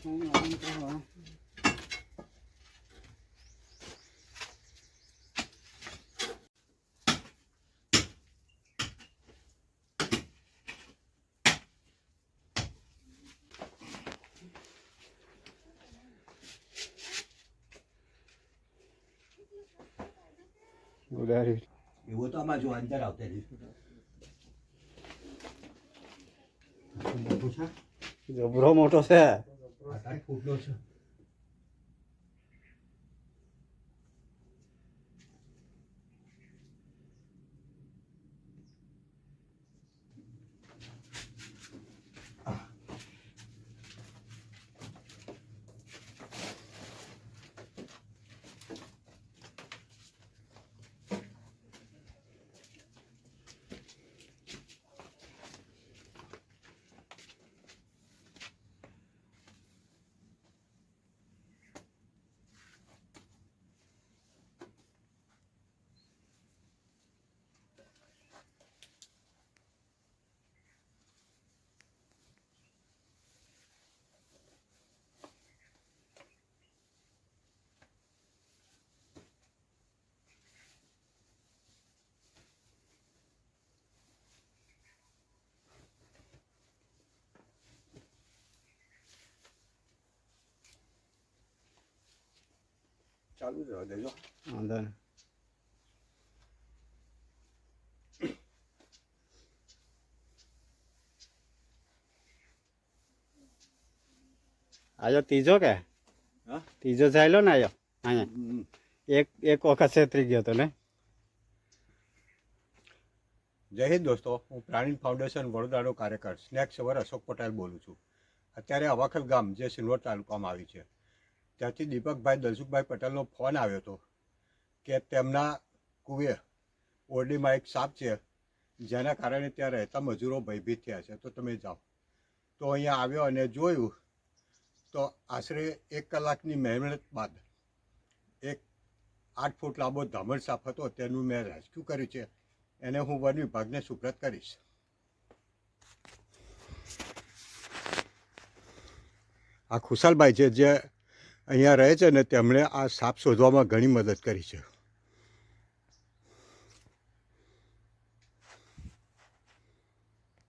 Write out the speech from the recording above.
종이 아니고 노래를 이것도 아마 좋아한다 어때니? 이거 물어보면서 આઠ ફૂટનો છે. ચાલુ રહેવા દેજો. વાંધો નહીં. આયો ત્રીજો કે? ત્રીજો ચાલ્યો ને આયો? અહીંયા. એક એક વખત છેતરી ગયો હતો ને? જય હિન્દ દોસ્તો હું પ્રાણી ફાઉન્ડેશન વડોદરાનો કાર્યકર સ્નેક સવર અશોક પટેલ બોલું છું. અત્યારે અવાખલ ગામ જે સિનોર તાલુકામાં આવ્યું છે. ત્યાંથી દીપકભાઈ દલસુખભાઈ પટેલનો ફોન આવ્યો હતો કે તેમના કુએ ઓરડીમાં એક સાપ છે, જેના કારણે ત્યાં રહેતા મજૂરો ભયભીત થયા છે. તો તમે જાઓ. તો અહીંયા આવ્યો અને જોયું તો આશરે એક કલાકની મહેનત બાદ એક આઠ ફૂટ લાંબો ધામણ સાપ હતો. તેનું મેં રેસ્ક્યુ કર્યું છે. એને હું વન વિભાગને સુપ્રત કરીશ. આ ખુશાલભાઈ છે, જે અહીંયા રહે છે ને તેમણે આ સાપ શોધવામાં ઘણી મદદ કરી છે.